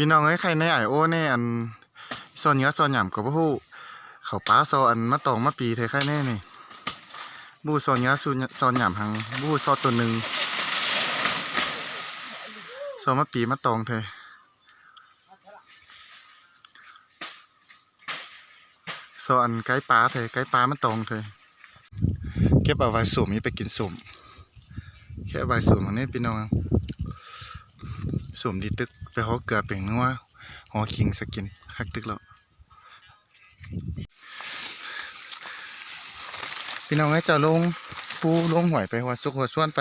พี่น้องเอ้ยใครในไอโอแน่อันซอนเหนื้อซอนหย่ำกับผู้เขาป้าซออันมะตองมะปีเทใครแน่นี่บูซอนเหนื้อซูซอนหย่ำหังบูซอตัวหนึ่งซอมะปีมะตองเทซออันไก่ปลาเทไก่ปลามะตองเทเก็บเอาไว้สุ่มนี้ไปกินสุ่มแค่ไว้สุ่มอันนี้พี่น้อง สุ่มดีตึกไปหอเกลือเป่งนัวหอคิงสกินคักตึกแล้วพี่น้องให้เจ้าลงปูลงหวยไปหัวสุกหัวส่วนไป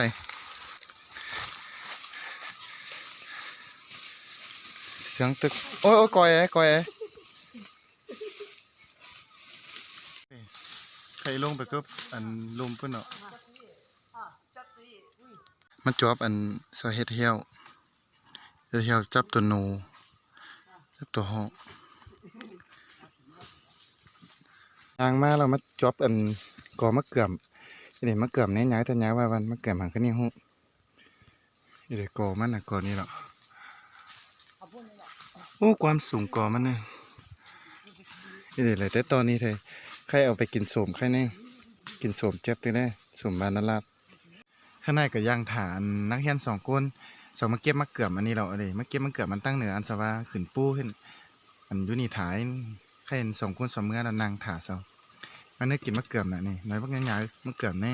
เสียงตึก โอ้ยโอ้ยกอยแอ้กอยแอ้ใครลงไปก็อันลมเพื่อนเนาะมันจอบอันสาเหตุเหี้ยว เดี๋ยวเราจับตัวหนูจับตัวหอกทางมาเรามาจอบอันกอมะเกือมอีเดี๋ยวมะเกือมเนี่ยย้ายแต่ย้ายว่าวันมะเกือมหังขึ้นนี่หูอีเดี๋ยวกอมันนะกอนี้หรอโอ้ความสูงกอมันเนี่ยอีเดี๋ยวเลยแต่ตอนนี้เธอใครเอาไปกินโสมใครแน่กินโสมเจ็บตัวแน่โสมบานนลาดข้างในกับย่างฐานนักเรียนสองคน สองมาเก็บมะเกือมอันนี้เราเอะไรมาเก็บมะเกือมมันตั้งเหนืออันสว่าขึ้นปูขึ้นอันยุนีถ่ายใครเห็นสองคนสองเมื่อเรานางถ่าเซามันได้กินมะเกือมน่ะนี่น้อยพวกง่ายๆมะเกือมแน่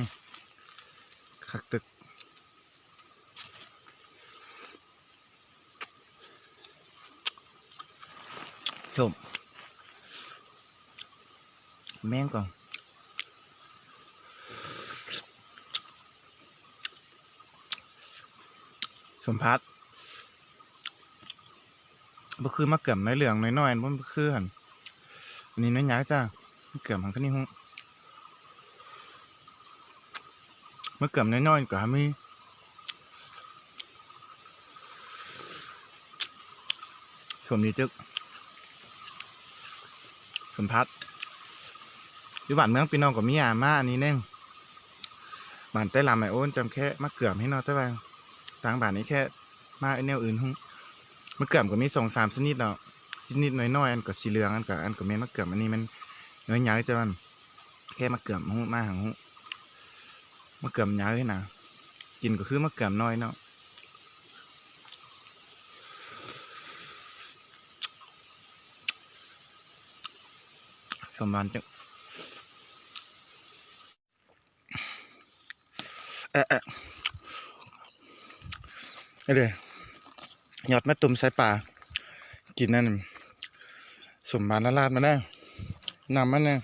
คักตึกชมแม่งก่อน สมพัดบ่คือมะเกือมน้อยเหลืองน้อยๆบ่คือหันอันนี้น้อยใหญ่จ้ามะเกือมหันก็นี่ฮู้มะเกือมน้อยๆก็มีชมนี้จึกสมพัดอยู่บ้านเมืองพี่น้องก็มีอามาอันนี้แน่งบ้านใต้ลำไอโอนจำแค่มะเกือมให้นอแต่ว่า ทางบ้านนี้แค่มาไอแนวอื่นหุ้งมะเกือมก็มีสองสามชนิดเนาะชนิดน้อยๆอันก็สีเหลืองอันก็อันก็แม่นมะเกือมอันนี้มันน้อยใหญ่จะมันแค่มะเกือมหุ้มาหังหุ้มะเกือมใหญ่เลยนะกินก็คือมะเกือมน้อยเนาะชมบานจังเอะเอะ นี่เลยยอดแม่ตุ่มใส่ป่า กินนั่นสมบานละลาดมาแน่นำมันแน่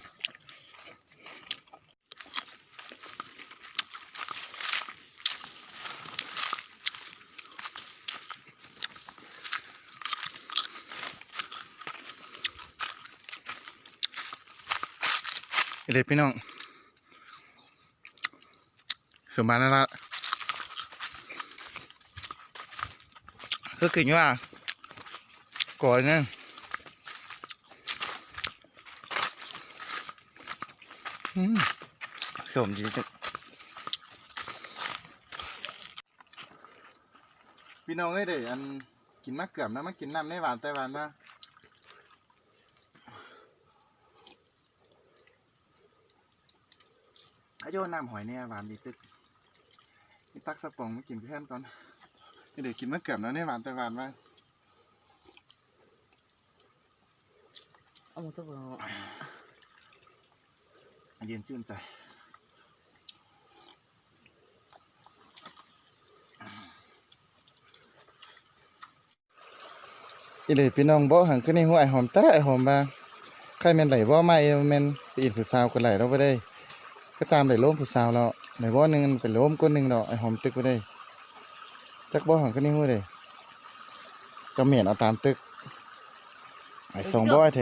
นี่เลยพี่น้องสมบานละลา ดคือกินว่าก่อนนะอืมสมดีจังพี่น้องเอ้ยเดี๋ยวอันกินมะเกือบนะมากินน้ำในหวานแต่หวานนะอาโยนน้ำหอยเนี่ยหวานดีตึกนี่ตักสปองมากินเพื่อนก่อน เดี๋ยวกินมะเกือบแล้วเนี่ยหวานแต่หวานมากเอาหมดทุกคนเย็นชื่นใจอีเลยพี่น้องบ่หังขึ้นในหัวไอหอมแต่ไอหอมบาใครแม่นไหลบ่ไม่แม่นไปอินผู้สาวก็ไหลเราไปได้ ก็ตามไหลล้มผู้สาวเราไหลบ่หนึงมันเป็นล้มก้นหนึงดอกไอหอมตึกไปได้ จักบ่หังขึ้นในหัวเลยก็เหมียนเอาตามตึกไอสองบ่ไอเท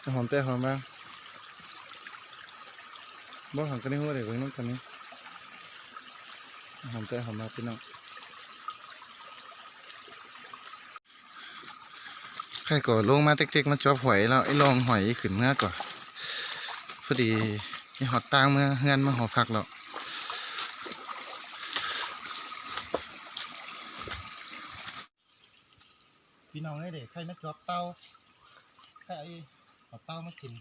ไอหอมแต่หอมบาบ่หันกันนี่หัวเด็กไว้น้องกันนี่หอมใจหอมมาพี่น้องใครก็ลงมาเต็กๆมาจอบหอยแล้วไอ้ลองหอยขึ้นเมื่อก่อนพอดีมีหอดตางเมื่อเฮือนมาหอพักแล้ว พี่น้องให้เด็กใครนักจอบเต้าใส่เอาเต้ามากิน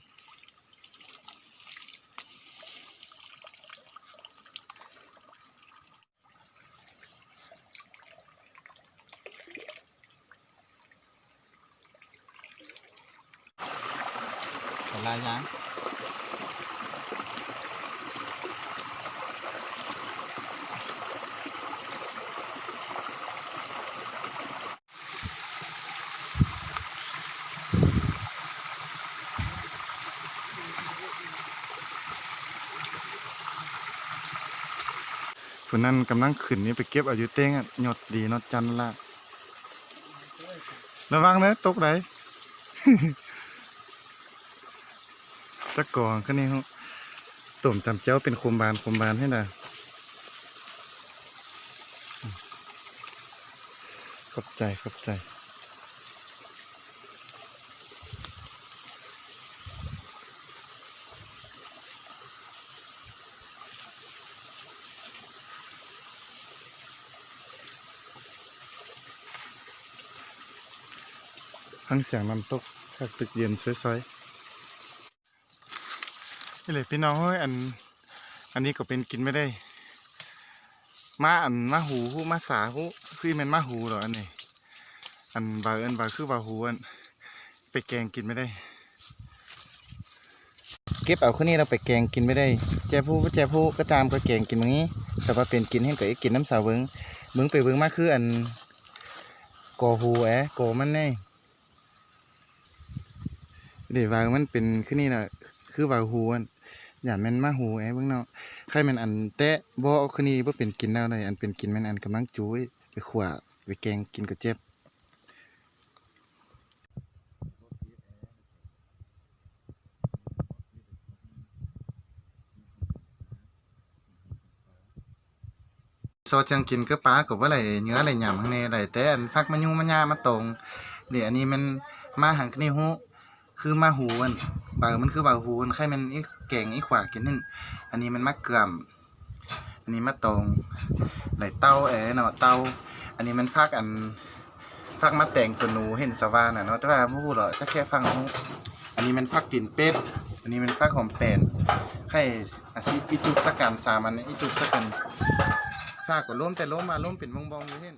ลายยาง ผู้นั้นกำลังขึ้นนี่ไปเก็บอายุเต้งอะหยดดีนอดจันละระวังนะตกไหนจะก่อนขึ้นนี่ฮะตุ่มจำเจ้าเป็นโคมบานโคมบานให้นะขอบใจขอบใจ ฟังเสียงน้ำตกจากตึกเย็นซอยๆนี่เลยพี่น้องเฮ้ยอัน อันนี้ก็เป็นกินไม่ได้ มาอันมาหูหูมาสาหูคือมันมาหูหรออันนี้ อันบาเอินบาคือบาหูอันไปแกงกินไม่ได้ เก็บเอาคนนี้เราไปแกงกินไม่ได้ แจผู้แจผู้ก็ตามก็แกงกินอย่างนี้ แต่ว่าเป็นกินให้ก็กินน้ำสาวเบิงเบิงไปเบิงมากคืออันกอหูแอะกอมันแน่ เดี๋ยววามันเป็นคือนี่นะคือวาหูอันอย่าแม่นมาหูไอ้เบิ่งเนาะใครแม่นอันแตะบ่อคือนี่บ่เป็นกินแล้วเลยอันเป็นกินแม่นอันกำลังจุ้ยไปขวาไปแกงกินก็เจ็บโซจังกินก็ปลาก็บ่ไหลเนื้ออะไหลหยำข้างในไหลแต่อันฟักมันยุ่งมันยามาตรงเดี๋ยวอันนี้มันมาหังคนี่ฮู้ คือมาหูอันบามันคือบาหูอันไข่มันอีแกงอีขวากินนั่นอันนี้มันมะเกลือมอันนี้มะตงไหลเต้าเอ๋เนาะเต้าอันนี้มันฟักอันฟักมาแตงตัวหนูเห็นสว่านน่ะเนาะแต่ว่าบ่ฮู้หรอกถ้าแค่ฟังอันนี้มันฟักตีนเป็ดอันนี้มันฟักหอมแป้นไข่อาชีพอีจุกสักกันสามันอีจุกสักกันฟากก็ล้มแต่ล้มมาล้มเป็นบองๆอยู่เห็น